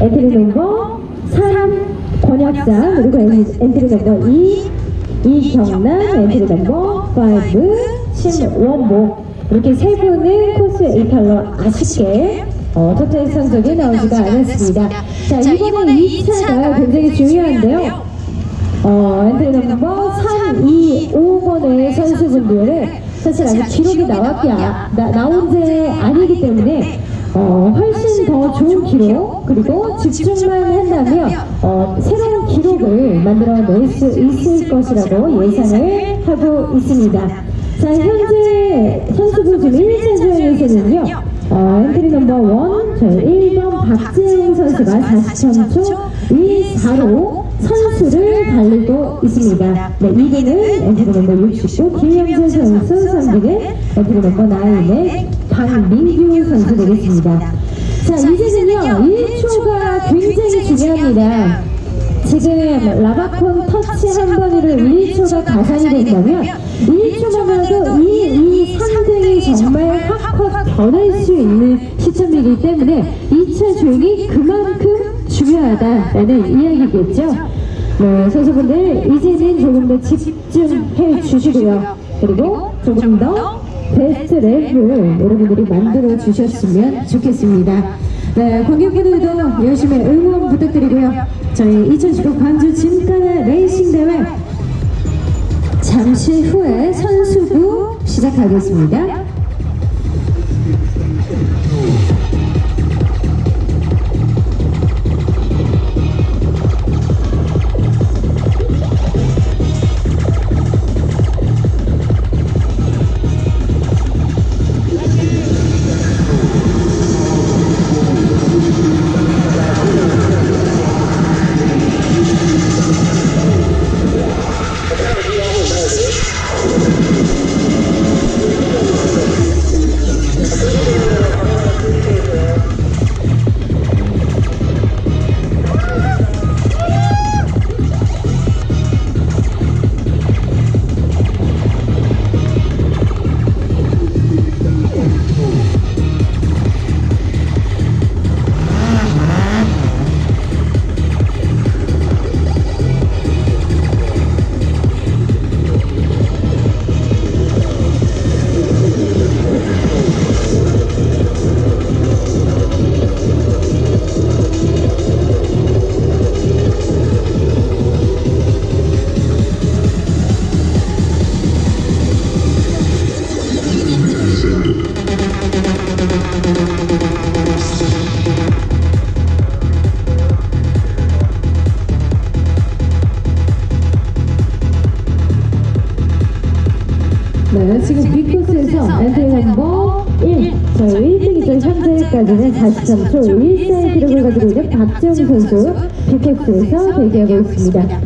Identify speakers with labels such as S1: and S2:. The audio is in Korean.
S1: 엔트리 넘버 3 권혁상 그리고 엔- 엔트리 넘버 2 이경남 엔트리 넘버 5 신원모 이렇게 세 분은 코스 8탈로 아쉽게 어, 토탈 성적이 나오지가 않았습니다. 자 이번에 2차가 굉장히 중요한데요. 어, 엔트리 넘버 3, 2, 5번의 선수분들은 사실 아직 기록이 나왔기, 아, 나, 나온 게 아니기 때문에 어, 훨씬 더 좋은 기록 그리고 집중만 한다면 어, 새로운 기록을 만들어낼 수 있을 것이라고 예상을 하고 있습니다. 자 현재 선수부 지금 1차 조항에서는요 어, 엔트리 넘버 1 저희 1번 박재웅 선수가 43초 24로 선수를 달리고 있습니다. 네, 2위는 엔트리 넘버 69 김영재 선수, 3위는 엔트리 넘버 9의 박민규 선수 되겠습니다. 자, 이제 는요, 1초가 굉장히 중요합니다. 지금 라바콘 터치 한 번으로 1초가 가산이 된다면 1초만 해도 2, 2, 3등이 정말 확확 변할 수 있는 시점이기 때문에 2차 조용이 그만큼 중요하다라는 이야기겠죠. 네, 선수분들 이제는 조금 더 집중해 주시고요. 그리고 조금 더 베스트 랩을 여러분들이 만들어 주셨으면 좋겠습니다. 네, 관객분들도 열심히 응원 부탁드리고요. 저희 2019 광주 짐카나 레이싱 대회 잠시 후에 선수부 시작하겠습니다. 네, 지금 B코스에서 엔트리 넘버 1, 저희 1등이죠. 현재까지는 43초 14의 기록을 가지고 있는 박지영 선수 B코스에서 대기하고 있습니다.